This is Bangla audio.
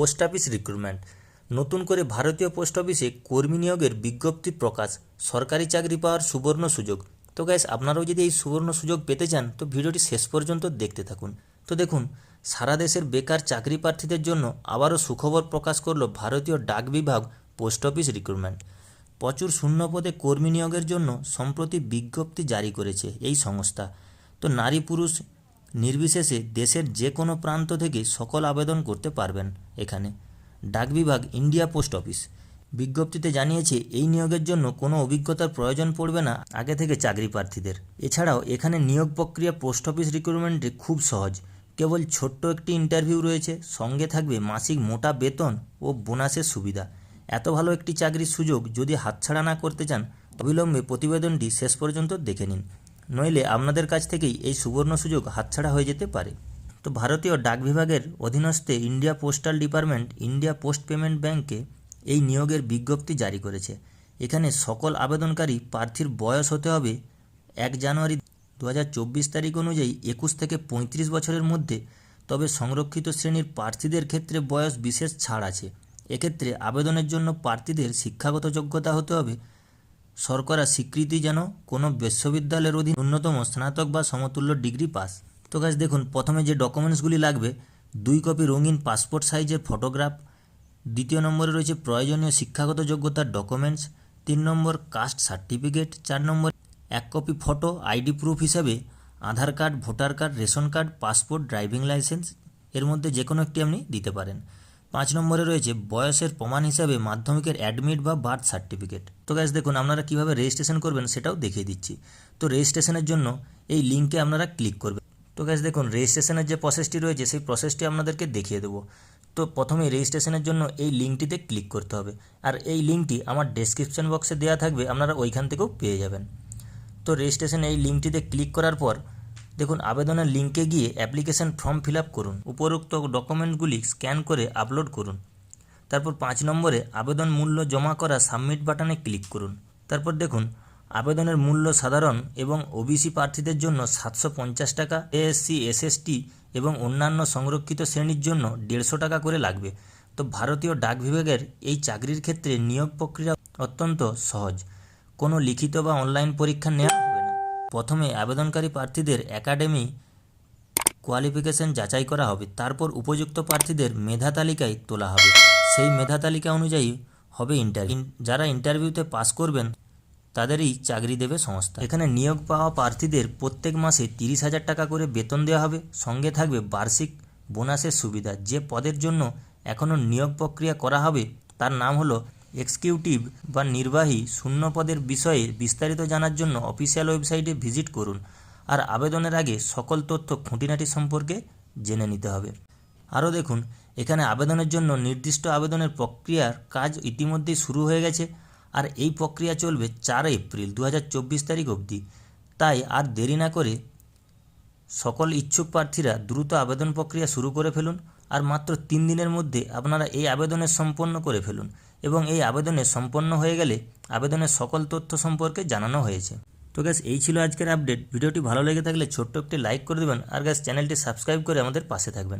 Post office recruitment. নতুন করে ভারতীয় পোস্ট অফিসে কর্মী নিয়োগের বিজ্ঞপ্তি প্রকাশ, সরকারি চাকরি পাওয়ার সুবর্ণ সুযোগ। তো গ্যাস আপনারাও যদি এই সুবর্ণ সুযোগ পেতে চান, তো ভিডিওটি শেষ পর্যন্ত দেখতে থাকুন। তো দেখুন, সারা দেশের বেকার চাকরি প্রার্থীদের জন্য আবারও সুখবর প্রকাশ করল ভারতীয় ডাক বিভাগ পোস্ট অফিস রিক্রুটমেন্ট। প্রচুর শূন্য পদে কর্মী নিয়োগের জন্য সম্প্রতি বিজ্ঞপ্তি জারি করেছে এই সংস্থা। তো নারী পুরুষ নির্বিশেষে দেশের যে কোনো প্রান্ত থেকে সকল আবেদন করতে পারবেন এখানে। ডাক বিভাগ, ইন্ডিয়া পোস্ট অফিস। বিজ্ঞপ্তিতে জানিয়েছে, এই নিয়োগের জন্য কোনো অভিজ্ঞতার প্রয়োজন পড়বে না আগে থেকে চাকরি প্রার্থীদের। এছাড়াও এখানে নিয়োগ প্রক্রিয়া পোস্ট অফিস রিক্রুটমেন্টে খুব সহজ। কেবল ছোট্ট একটি ইন্টারভিউ রয়েছে, সঙ্গে থাকবে মাসিক মোটা বেতন ও বোনাসের সুবিধা। এত ভালো একটি চাকরির সুযোগ যদি হাতছাড়া না করতে চান, অবিলম্বে প্রতিবেদনটি শেষ পর্যন্ত দেখে নিন। নইলে আপনাদের কাছ থেকেই এই সুবর্ণ সুযোগ হাতছাড়া হয়ে যেতে পারে। তো ভারতীয় ডাক বিভাগের অধীনস্থে India postal department India post payment ব্যাংকে এই নিয়োগের বিজ্ঞপ্তি জারি করেছে। এখানে সকল আবেদনকারী প্রার্থীর বয়স হতে হবে এক জানুয়ারি দু হাজার চব্বিশ তারিখ অনুযায়ী একুশ থেকে পঁয়ত্রিশ বছরের মধ্যে, তবে সংরক্ষিত শ্রেণির প্রার্থীদের ক্ষেত্রে বয়স বিশেষ ছাড় আছে। এক্ষেত্রে আবেদনের জন্য প্রার্থীদের শিক্ষাগত যোগ্যতা হতে হবে শর্করা স্বীকৃতি যেন কোনো বিশ্ববিদ্যালয়ের অধীন ন্যূনতম স্নাতক বা সমতুল্য ডিগ্রি পাস। তো গাছ দেখুন, প্রথমে যে ডকুমেন্টসগুলি লাগবে, দুই কপি রঙিন পাসপোর্ট সাইজের ফটোগ্রাফ দ্বিতীয় নম্বরে রয়েছে প্রয়োজনীয় শিক্ষাগত যোগ্যতার ডকুমেন্টস তিন নম্বর কাস্ট সার্টিফিকেট চার নম্বর এক কপি ফটো আইডি প্রুফ হিসাবে Aadhaar card voter card ration card passport driving licence এর মধ্যে যে কোনো একটি আপনি দিতে পারেন। পাঁচ নম্বরে রয়েছে বয়সের প্রমাণ হিসাবে মাধ্যমিকের অ্যাডমিট বা বার্থ সার্টিফিকেট। তো গ্যাস দেখুন, আপনারা কীভাবে রেজিস্ট্রেশন করবেন সেটাও দেখিয়ে দিচ্ছি। তো রেজিস্ট্রেশনের জন্য এই লিঙ্কে আপনারা ক্লিক করবেন। তো গ্যাস দেখুন রেজিস্ট্রেশনের যে প্রসেসটি রয়েছে, সেই প্রসেসটি আপনাদেরকে দেখিয়ে দেবো। তো প্রথমে রেজিস্ট্রেশনের জন্য এই লিঙ্কটিতে ক্লিক করতে হবে। আর এই লিঙ্কটি আমার ডেসক্রিপশন বক্সে দেওয়া থাকবে, আপনারা ওইখান থেকেও পেয়ে যাবেন। তো রেজিস্ট্রেশন এই লিঙ্কটিতে ক্লিক করার পর দেখুন, আবেদনের লিঙ্কে গিয়ে অ্যাপ্লিকেশন ফর্ম ফিল করুন, উপরোক্ত ডকুমেন্টগুলি স্ক্যান করে আপলোড করুন। তারপর পাঁচ নম্বরে আবেদন মূল্য জমা করা সাবমিট বাটনে ক্লিক করুন। তারপর দেখুন, আবেদনের মূল্য সাধারণ এবং ওবিসি প্রার্থীদের জন্য সাতশো পঞ্চাশ টাকা, এএসসি, এসএসটি এবং অন্যান্য সংরক্ষিত শ্রেণির জন্য দেড়শো টাকা করে লাগবে। তো ভারতীয় ডাক বিভাগের এই চাকরির ক্ষেত্রে নিয়োগ প্রক্রিয়া অত্যন্ত সহজ। কোনো লিখিত বা অনলাইন পরীক্ষা নেওয়া প্রথমে আবেদনকারী প্রার্থীদের একাডেমি কোয়ালিফিকেশন যাচাই করা হবে, তারপর উপযুক্ত প্রার্থীদের মেধা তালিকায় তোলা হবে। সেই মেধা তালিকা অনুযায়ী হবে ইন্টারভিউ। যারা ইন্টারভিউতে পাস করবেন, তাদেরই চাকরি দেবে সংস্থা। এখানে নিয়োগ পাওয়া প্রার্থীদের প্রত্যেক মাসে তিরিশ হাজার টাকা করে বেতন দেওয়া হবে। সঙ্গে থাকবে বার্ষিক বোনাসের সুবিধা। যে পদের জন্য এখনও নিয়োগ প্রক্রিয়া করা হবে, তার নাম হলো এক্সিকিউটিভ বা নির্বাহী শূন্য পদের বিষয়ে বিস্তারিত জানার জন্য অফিসিয়াল ওয়েবসাইটে ভিজিট করুন আর আবেদনের আগে সকল তথ্য খুঁটিনাটি সম্পর্কে জেনে নিতে হবে। আরও দেখুন, এখানে আবেদনের জন্য নির্দিষ্ট আবেদনের প্রক্রিয়ার কাজ ইতিমধ্যেই শুরু হয়ে গেছে আর এই প্রক্রিয়া চলবে চার এপ্রিল দু হাজার চব্বিশ তারিখ অবধি। তাই আর দেরি না করে সকল ইচ্ছুক প্রার্থীরা দ্রুত আবেদন প্রক্রিয়া শুরু করে ফেলুন আর মাত্র তিন দিনের মধ্যে আপনারা এই আবেদনের সম্পন্ন করে ফেলুন। এবং এই আবেদনে সম্পন্ন হয়ে গেলে আবেদনের সকল তথ্য সম্পর্কে জানানো হয়েছে। তো গ্যাস এই ছিল আজকের আপডেট ভিডিওটি ভালো লেগে থাকলে ছোট্ট একটি লাইক করে দেবেন। আর গ্যাস চ্যানেলটি সাবস্ক্রাইব করে আমাদের পাশে থাকবেন।